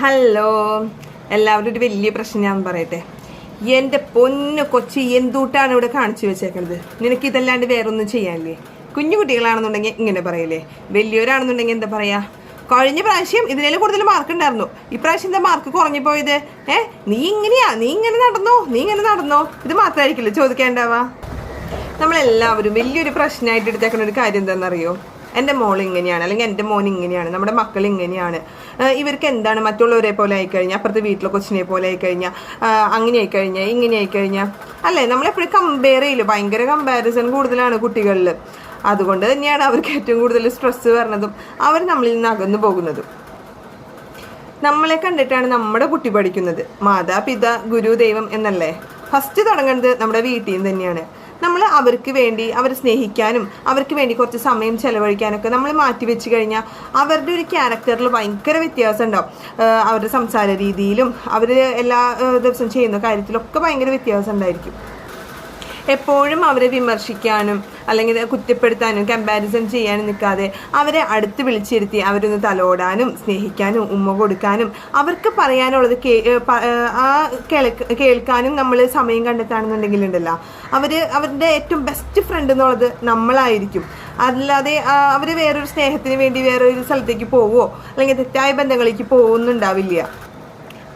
Hello എല്ലാവരും ഒരു വലിയ പ്രശ്നം ഞാൻ പറയട്ടെ. എന്റെ പൊന്നു കൊച്ചി എന്തൂട്ടാണ് ഇവിടെ കാണിച്ചു വെച്ചേക്കുന്നത് നിനക്ക് ഇതല്ലാണ്ട് വേറൊന്നും ചെയ്യാനില്ലേ? കുഞ്ഞു കുട്ടികളാണെന്നുണ്ടെങ്കിൽ ഇങ്ങനെ പറയില്ലേ? വലിയവരാണെന്നുണ്ടെങ്കിൽ എന്താ പറയാ? കഴിഞ്ഞ പ്രാവശ്യം ഇതിനേലും കൂടുതൽ മാർക്ക് ഉണ്ടായിരുന്നു. ഇപ്രാവശ്യം എന്താ മാർക്ക് കുറഞ്ഞു പോയത് ഏ? നീ ഇങ്ങനെയാ? നീ ഇങ്ങനെ നടന്നോ? നീ ഇങ്ങനെ നടന്നോ? ഇത് മാത്രമായിരിക്കില്ല ചോദിക്കേണ്ടാവാ നമ്മളെല്ലാവരും വലിയൊരു പ്രശ്നമായിട്ട് എടുത്തേക്കുന്ന ഒരു കാര്യം എന്താണെന്നറിയോ? എന്റെ മോൾ ഇങ്ങനെയാണ് അല്ലെങ്കിൽ എന്റെ മോൻ ഇങ്ങനെയാണ് നമ്മുടെ മക്കൾ ഇങ്ങനെയാണ്. ഇവർക്ക് എന്താണ്? മറ്റുള്ളവരെ പോലെ ആയിക്കഴിഞ്ഞാൽ അപ്പുറത്തെ വീട്ടിലെ കൊച്ചിനെ പോലെ ആയിക്കഴിഞ്ഞാൽ അങ്ങനെ ആയിക്കഴിഞ്ഞാൽ ഇങ്ങനെ ആയിക്കഴിഞ്ഞാൽ അല്ലേ? നമ്മളെപ്പോഴും കമ്പയർ ചെയ്യില്ല? ഭയങ്കര കമ്പാരിസൺ കൂടുതലാണ് കുട്ടികളിൽ അതുകൊണ്ട് തന്നെയാണ് അവർക്ക് ഏറ്റവും കൂടുതൽ സ്ട്രെസ്സ് വരണതും അവർ നമ്മളിൽ നിന്ന് അകന്നു പോകുന്നതും. നമ്മളെ കണ്ടിട്ടാണ് നമ്മുടെ കുട്ടി പഠിക്കുന്നത്. മാതാപിതാ ഗുരു ദൈവം എന്നല്ലേ? ഫസ്റ്റ് തുടങ്ങുന്നത് നമ്മുടെ വീട്ടിൽ നിന്ന് തന്നെയാണ്. നമ്മൾ അവർക്ക് വേണ്ടി അവരെ സ്നേഹിക്കാനും അവർക്ക് വേണ്ടി കുറച്ച് സമയം ചിലവഴിക്കാനൊക്കെ നമ്മൾ മാറ്റി വെച്ച് കഴിഞ്ഞാൽ അവരുടെ ഒരു ക്യാരക്ടറിൽ ഭയങ്കര വ്യത്യാസം ഉണ്ടാവും അവരുടെ സംസാര രീതിയിലും അവർ എല്ലാ ദിവസവും ചെയ്യുന്ന കാര്യത്തിലൊക്കെ ഭയങ്കര വ്യത്യാസം ഉണ്ടായിരിക്കും എപ്പോഴും അവരെ വിമർശിക്കാനും അല്ലെങ്കിൽ കുറ്റപ്പെടുത്താനും കമ്പാരിസൺ ചെയ്യാനും നിൽക്കാതെ അവരെ അടുത്ത് വിളിച്ചിരുത്തി അവരൊന്ന് തലോടാനും സ്നേഹിക്കാനും ഉമ്മ കൊടുക്കാനും അവർക്ക് പറയാനുള്ളത് ആ കേൾക്ക കേൾക്കാനും നമ്മൾ സമയം കണ്ടെത്താണെന്നുണ്ടെങ്കിൽ ഉണ്ടല്ലോ അവർ അവരുടെ ഏറ്റവും ബെസ്റ്റ് ഫ്രണ്ട് എന്നുള്ളത് നമ്മളായിരിക്കും. അല്ലാതെ അവർ വേറൊരു സ്നേഹത്തിന് വേണ്ടി വേറൊരു സ്ഥലത്തേക്ക് പോവോ അല്ലെങ്കിൽ തെറ്റായ ബന്ധങ്ങളിലേക്ക് പോകുന്നുണ്ടാവില്ല.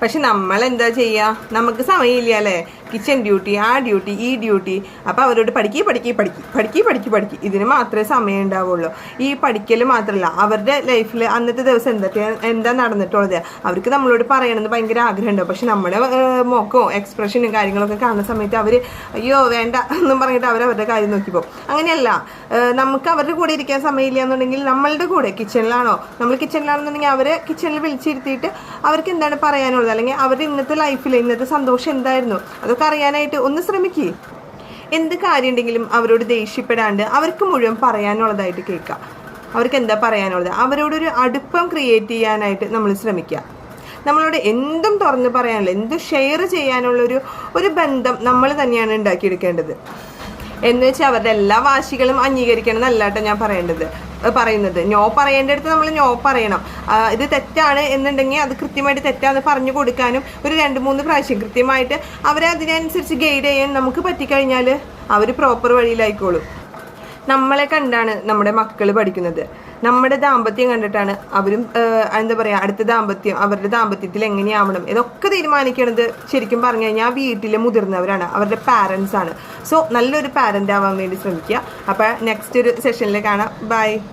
പക്ഷെ നമ്മൾ എന്താ ചെയ്യുക നമുക്ക് സമയമില്ല അല്ലേ? കിച്ചൺ ഡ്യൂട്ടി ആ ഡ്യൂട്ടി ഈ ഡ്യൂട്ടി അപ്പോൾ അവരോട് പഠിക്കി പഠിക്കി പഠിക്കി പഠിക്കി പഠിക്കി പഠിക്കി. ഇതിന് മാത്രമേ സമയം ഉണ്ടാവുള്ളൂ. ഈ പഠിക്കൽ മാത്രമല്ല അവരുടെ ലൈഫിൽ അന്നത്തെ ദിവസം എന്തൊക്കെ എന്താ നടന്നിട്ടുള്ളത്? അവർക്ക് നമ്മളോട് പറയണമെന്ന് ഭയങ്കര ആഗ്രഹമുണ്ടാവും പക്ഷെ നമ്മുടെ മുഖവും എക്സ്പ്രഷനും കാര്യങ്ങളൊക്കെ കാണുന്ന സമയത്ത് അവർ അയ്യോ വേണ്ട എന്നും പറഞ്ഞിട്ട് അവർ അവരുടെ കാര്യം നോക്കി പോകും. അങ്ങനെയല്ല നമുക്ക് അവരുടെ കൂടെ ഇരിക്കാൻ സമയമില്ല എന്നുണ്ടെങ്കിൽ നമ്മളുടെ കൂടെ കിച്ചണിലാണോ നമ്മൾ കിച്ചണിലാണെന്നുണ്ടെങ്കിൽ അവരെ കിച്ചണിൽ വിളിച്ചിരുത്തിയിട്ട് അവർക്ക് എന്താണ് പറയാനുള്ളത്? അല്ലെങ്കിൽ അവരുടെ ഇന്നത്തെ ലൈഫിൽ ഇന്നത്തെ സന്തോഷം എന്തായിരുന്നു? അതൊക്കെ അറിയാനായിട്ട് ഒന്ന് ശ്രമിക്കേ. എന്ത് കാര്യമുണ്ടെങ്കിലും അവരോട് ദേഷ്യപ്പെടാണ്ട് അവർക്ക് മുഴുവൻ പറയാനുള്ളതായിട്ട് കേൾക്കാം. അവർക്ക് എന്താ പറയാനുള്ളത്? അവരോടൊരു അടുപ്പം ക്രിയേറ്റ് ചെയ്യാനായിട്ട് നമ്മൾ ശ്രമിക്കുക. നമ്മളോട് എന്തും തുറന്ന് പറയാനുള്ള എന്തും ഷെയർ ചെയ്യാനുള്ളൊരു ഒരു ബന്ധം നമ്മൾ തന്നെയാണ് ഉണ്ടാക്കിയെടുക്കേണ്ടത്. എന്ന് വെച്ചാൽ അവരുടെ എല്ലാ വാശികളും അംഗീകരിക്കണം എന്നല്ലാട്ടോ ഞാൻ പറയേണ്ടത്. പറയുന്നത്. നോ പറയേണ്ടടുത്ത് നമ്മൾ നോ പറയണം. ഇത് തെറ്റാണ് എന്നുണ്ടെങ്കിൽ അത് കൃത്യമായിട്ട് തെറ്റാന്ന് പറഞ്ഞു കൊടുക്കാനും ഒരു രണ്ട് മൂന്ന് പ്രാവശ്യം കൃത്യമായിട്ട് അവരെ അതിനനുസരിച്ച് ഗൈഡ് ചെയ്യാൻ നമുക്ക് പറ്റിക്കഴിഞ്ഞാൽ അവർ പ്രോപ്പർ വഴിയിലായിക്കോളും. നമ്മളെ കണ്ടാണ് നമ്മുടെ മക്കൾ പഠിക്കുന്നത്. നമ്മുടെ ദാമ്പത്യം കണ്ടിട്ടാണ് അവരും എന്താ പറയുക അടുത്ത ദാമ്പത്യം അവരുടെ ദാമ്പത്യത്തിൽ എങ്ങനെയാവണം ഇതൊക്കെ തീരുമാനിക്കണത് ശരിക്കും പറഞ്ഞു കഴിഞ്ഞാൽ വീട്ടിലെ മുതിർന്നവരാണ് അവരുടെ പാരൻസ് ആണ്. സോ നല്ലൊരു പാരന്റ് ആവാൻ വേണ്ടി ശ്രമിക്കുക. അപ്പോൾ നെക്സ്റ്റ് ഒരു സെഷനിൽ കാണാം. ബൈ